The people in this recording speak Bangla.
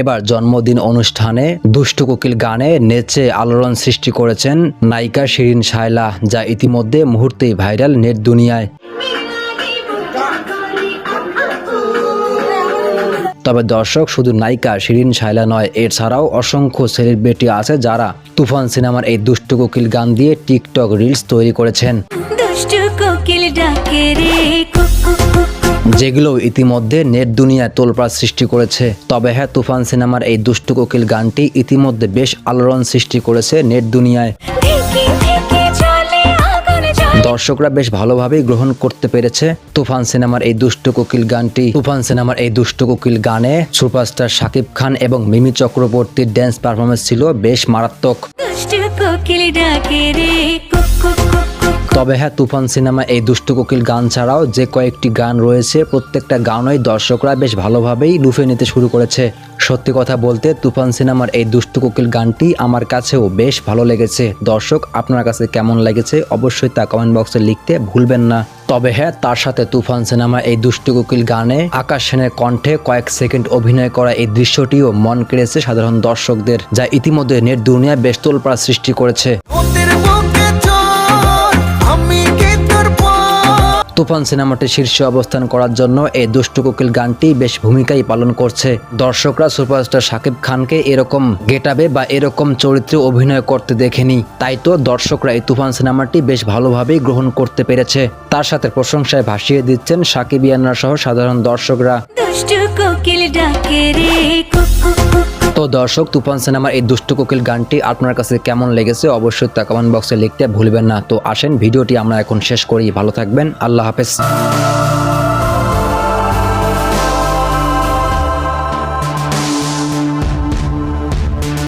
এবার জন্মদিন অনুষ্ঠানে দুষ্ট কোকিল গানে নেচে আলোড়ন সৃষ্টি করেছেন নায়িকা শিরিন শায়লা, যা ইতিমধ্যে মুহূর্তেই ভাইরাল নেট দুনিয়ায়। তবে দর্শক শুধু নায়িকা শিরিন শায়লা নয় এছাড়াও অসংখ্য সেলিব্রিটি আছে যারা তুফান সিনেমার এই দুষ্ট কোকিল গান দিয়ে টিকটক রিলস তৈরি করেছেন। যেগুলো ইতিমধ্যে নেট দুনিয়ায় তোলপাড় সৃষ্টি করেছে। তবে হ্যাঁ তুফান সিনেমার এই দুষ্ট কোকিল গানটি ইতিমধ্যে বেশ আলোড়ন সৃষ্টি করেছে নেট দুনিয়ায়। দর্শকরা বেশ ভালোভাবেই গ্রহণ করতে পেরেছে তুফান সিনেমার এই দুষ্ট কোকিল গানটি, তুফান সিনেমার এই দুষ্ট কোকিল গানে সুপারস্টার শাকিব খান এবং মিমি চক্রবর্তীর ড্যান্স পারফরমেন্স ছিল বেশ মারাত্মক কোকিল ডাকে রে। তবে হ্যাঁ তুফান সিনেমা এই দুষ্টু কোকিল গান ছাড়াও যে কয়েকটি গান রয়েছে, প্রত্যেকটা গানই দর্শকরা বেশ ভালোভাবেই লুফে নিতে শুরু করেছে। সত্যি কথা বলতে, তুফান সিনেমার এই দুষ্টু কোকিল গানটি আমার কাছেও বেশ ভালো লেগেছে। দর্শক, আপনার কাছে কেমন লেগেছে অবশ্যই তা কমেন্ট বক্সে লিখতে ভুলবেন না। তবে হ্যাঁ তার সাথে তুফান সিনেমা এই দুষ্টু কোকিল গানে আকাশ সেনের কণ্ঠে কয়েক সেকেন্ড অভিনয় করা এই দৃশ্যটিও মন কেড়েছে সাধারণ দর্শকদের, যা ইতিমধ্যে নেট দুনিয়ায় বেশ তোলপাড় সৃষ্টি করেছে। তুফান সিনেমাটি শীর্ষে অবস্থান করার জন্য এই দুষ্টু কোকিল গানটি বেশ ভূমিকাই পালন করছে। দর্শকরা সুপারস্টার শাকিব খানকে এরকম গেটাবে বা এরকম চরিত্রে অভিনয় করতে দেখেনি। তাই তো দর্শকরা এই তুফান সিনেমাটি বেশ ভালোভাবেই গ্রহণ করতে পেরেছে। তার সাথে প্রশংসায় ভাসিয়ে দিচ্ছেন সাকিব ইয়ান্না সহ সাধারণ দর্শকরা। দুষ্টু কোকিল ডাকে রে। তো দর্শক, তুফান সিনেমার এই দুষ্ট কোকিল গানটি আপনার কাছে কেমন লেগেছে অবশ্যই তা কমেন্ট বক্সে লিখতে ভুলবেন না। তো আসেন, ভিডিওটি আমরা এখন শেষ করি। ভালো থাকবেন। আল্লাহ হাফেজ।